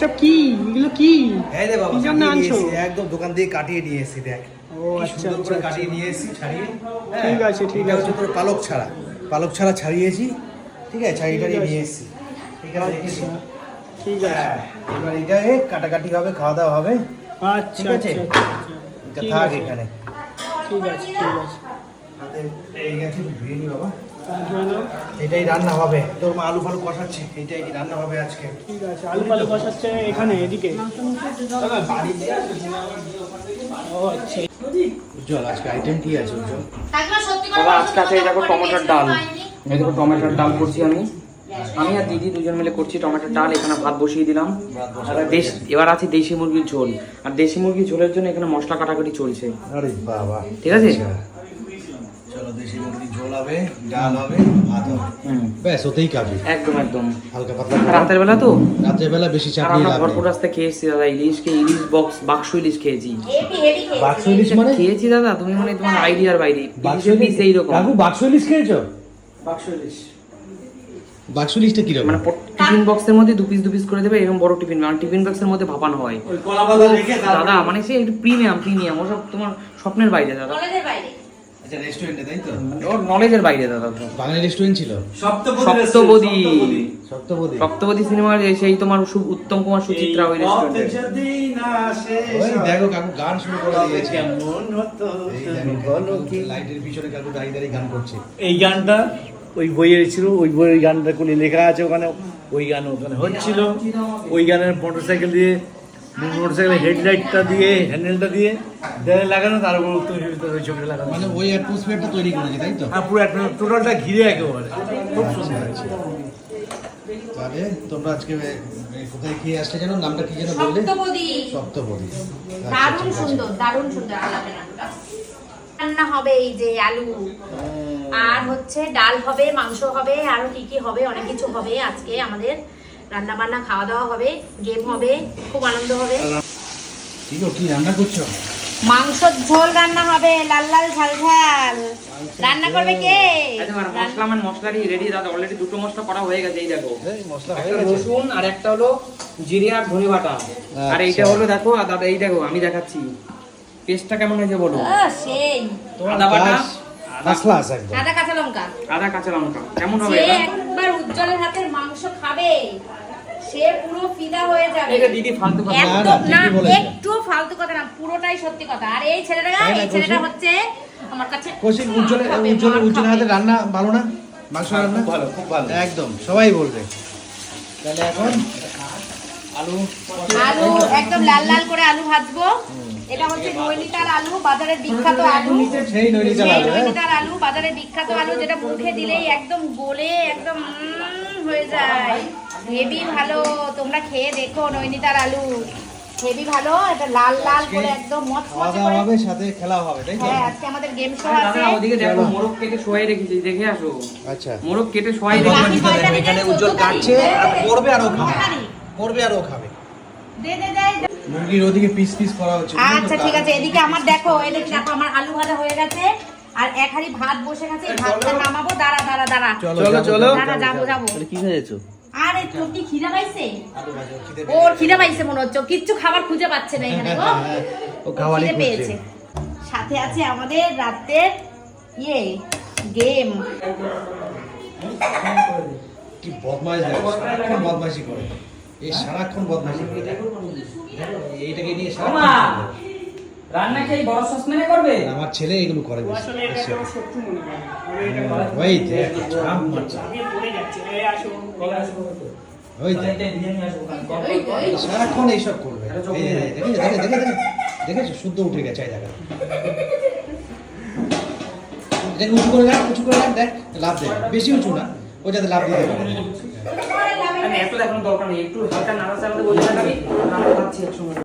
সব কি? এগুলো কি? হ্যাঁ রে বাবা কি জন্য আনছো? একদম দোকান দিয়ে কাটিয়ে নিয়ে এসেছি দেখ। ও আচ্ছা আচ্ছা আচ্ছা। কাটিয়ে নিয়ে এসেছি ছাড়িয়ে। হ্যাঁ, ঠিক আছে, ঠিক আছে। তোর পালক ছাড়া। পালক ছাড়া ছাড়িয়েছি ঠিক আছে ছাড়িয়ে টাড়িয়ে নিয়ে এসেছি। ঠিক আছে আচ্ছা। ঠিক আছে। হ্যাঁ, এবার এটা এ কাটাকাটি হবে খাওয়া দাওয়া হবে। আচ্ছা ঠিক আছে? এটা থাক এখানে। ঠিক আছে ঠিক আছে। হাতে এই গেছে ধুয়ে নি বাবা। এটাই রান্না হবে। তোর মা আলু ফালু কষাচ্ছে এটাই কি রান্না হবে আজকে? ঠিক আছে আলু পালু বসাচ্ছে এখানে এদিকে। ও আচ্ছা। উজ্জ্বল আজকে আইটেম কি আছে উজ্জ্বল? বাবা আজকে আছে দেখো টমেটোর ডাল? এই দেখো টমেটোর ডাল করছি আমি। আমি আর দিদি দুজন মিলে করছি টমেটোর ডাল এখানে ভাত বসিয়ে দিলাম। দেশ এবার আছে দেশি মুরগির ঝোল। আর দেশি মুরগির ঝোলের জন্য এখানে মশলা কাটাকাটি চলছে। ঠিক আছে? চলো দেশি মুরগি ঝোল হবে ডাল হবে ভাত হবে। ব্যাস ওতেই কাবি একদম একদম। হালকা পাতলা রাতের বেলা তো? রাতের বেলা বেশি লাগবে। ভরপুর খেয়েছি দাদা ইলিশ খেয়ে ইলিশ বক্স বাক্স ইলিশ খেয়েছি। বাক্স ইলিশ মানে? খেয়েছি দাদা তুমি মানে তোমার আইডিয়ার বাইরে। বাক্স ইলিশ কাকু বাক্স ইলিশ খেয়েছো? বাক্স ইলিশ। বাক্স ইলিশটা কীরকম? মানে টিফিন বক্সের মধ্যে দু পিস দু পিস করে দেবে এরকম বড় টিফিন। মানে টিফিন বক্সের মধ্যে ভাপানো হয়। দাদা মানে সে একটু প্রিমিয়াম প্রিমিয়াম ওসব তোমার স্বপ্নের বাইরে দাদা। বাইরে। আচ্ছা রেস্টুরেন্টে তাই তো? ওর নলেজের বাইরে দাদা। বাঙালি রেস্টুরেন্ট ছিল। সপ্তপদী সপ্তপদী। সপ্তপদী। সিনেমার সেই তোমার উত্তম কুমার সুচিত্রা ওই রেস্টুরেন্টে দেখো কাকু গান শুরু করে দিয়েছে। এই দেখো, লাইটের পিছনে কাকু দাঁড়িয়ে দাঁড়িয়ে গান করছে। এই গানটা ওই বইয়ের ছিল ওই বইয়ের গানটা কোনে লেখা আছে ওখানে ওই গান ওখানে হচ্ছিল। ওই গানের মোটরসাইকেল দিয়ে মোটরসাইকেলের হেডলাইটটা দিয়ে হ্যান্ডেলটা দিয়ে দেয়ালে লাগানো তার উপর উত্তম ওই ছবিটা লাগানো। মানে ওই অ্যাটমসফিয়ারটা তৈরি করেছে তাই তো? হ্যাঁ পুরো একটা টোটালটা ঘিরে একেবারে। খুব সুন্দর হয়েছে। তাহলে তোমরা আজকে কোথায় খেয়ে আসলে জানো? নামটা কি যেন বললে? সপ্তপদী। সপ্তপদী। আচ্ছা, দারুণ সুন্দর দারুণ সুন্দর আলাদা রান্না রান্না হবে এই যে আলু। আর হচ্ছে ডাল হবে মাংস হবে আরও কি কি হবে অনেক কিছু হবে আজকে আমাদের। রান্না বান্না খাওয়া দাওয়া হবে গেম হবে খুব আনন্দ হবে। কি গো কি রান্না করছ? মাংসর ঝোল রান্না হবে লাল লাল ঝাল ঝাল। রান্না করবে কে? আচ্ছা, মানে মশলা মানে মশলা রেডি দাদা অলরেডি দুটো মশলা করা হয়ে গেছে এই দেখো। মশলা একটা রসুন আর একটা হলো জিরে আর ধনে বাটা। আর এইটা আচ্ছা। হলো দেখো আর দাদা এই দেখো আমি দেখাচ্ছি। পেস্টটা কেমন হয়েছে বলো? সেই। আদা বাটা। ক্লাস একদম। আদা কাঁচা লঙ্কা। আদা কাঁচা লঙ্কা। কেমন হবে একবার উজ্জ্বলের হাতের মাংস খাবে। সে পুরো ফিদা হয়ে যাবে। এটা দিদি ফালতু কথা। না। একটু ফালতু কথা না পুরোটাই সত্যি কথা। আর এই ছেলেটা এই ছেলেটা হচ্ছে আমার কাছে কৌশিক উজ্জ্বলে উজ্জ্বলে খাবে। হাতে রান্না ভালো না? মাংস রান্না? ভালো খুব ভালো। একদম সবাই বলবে। তাহলে এখন আলু আলু একদম। লাল লাল করে আলু ভাজবো। এটা হচ্ছে নৈনিতার আলু বাজারের বিখ্যাত আলু। সেই নৈনিতাল আলু হ্যাঁ। নৈনিতার আলু বাজারের বিখ্যাত আলু যেটা মুখে দিলেই একদম গলে একদম হয়ে যায়। হেভি ভালো। তোমরা খেয়ে দেখো নৈনিতার আলু। হেভি ভালো এটা লাল লাল করে একদম খাওয়া মচমচে দাওয়া হবে সাথে খেলা হবে তাই হ্যাঁ আজকে আমাদের গেম শো আছে। ওদিকে দেখো মোরগ কেটে শোয়াই রেখেছি দেখে আসো। আচ্ছা। মোরগ কেটে শোয়াই রেখেছি। এখানে উজ্জ্বল কাটছে আর করবে আর ও খাবে। করবে আর ও খাবে। দে দে দে। মুরগির ওদিকে পিস পিস করা হচ্ছে। আচ্ছা ঠিক আছে এদিকে আমার দেখো এদিকে দেখো আমার আলু ভাজা হয়ে গেছে আর এক হাঁড়ি ভাত বসে গেছে এই ভাতটা নামাবো দাঁড়া দাঁড়া দাঁড়া। চলো চলো দাঁড়া যাব যাব। কি হয়েছে আরে তোর কি খিদা পাইছে? ওর খিদা পাইছে মনে হচ্ছে। কিচ্ছু খাবার খুঁজে পাচ্ছে না এখানে গো। ও ও খিদে পেয়েছে। সাথে আছে আমাদের রাতের ইয়ে গেম কি বদমাইশ সারাক্ষণ বদমাইশি করে। এই সারাক্ষণ বদমাইশি করে। এইটাকে নিয়ে সারাক্ষণ রান্না কি এই বড় করবে? আমার ছেলে এগুলো করে বেশি আসলে এটা। শত্রু মনে করে। করা ওই মারছে। আগে পড়ে যাচ্ছে। এই আসো এই আসো। ওই দেখ। সারাক্ষণ এইসব করবে। এই দেখে দেখে দেখে। দেখে দেখেছ শুদ্ধ উঠে গেছে এই দেখা। দেখ উঁচু করে রাখ উঁচু করে রাখ দেখ লাভ দেবে। বেশি উঁচু না ও যাতে লাভ দিতে পারে আমি এত দেখানোর দরকার নেই। একটু হালকা নাড়াচাড়াতে বলে দেখাবি নাড়া খাচ্ছি একসঙ্গে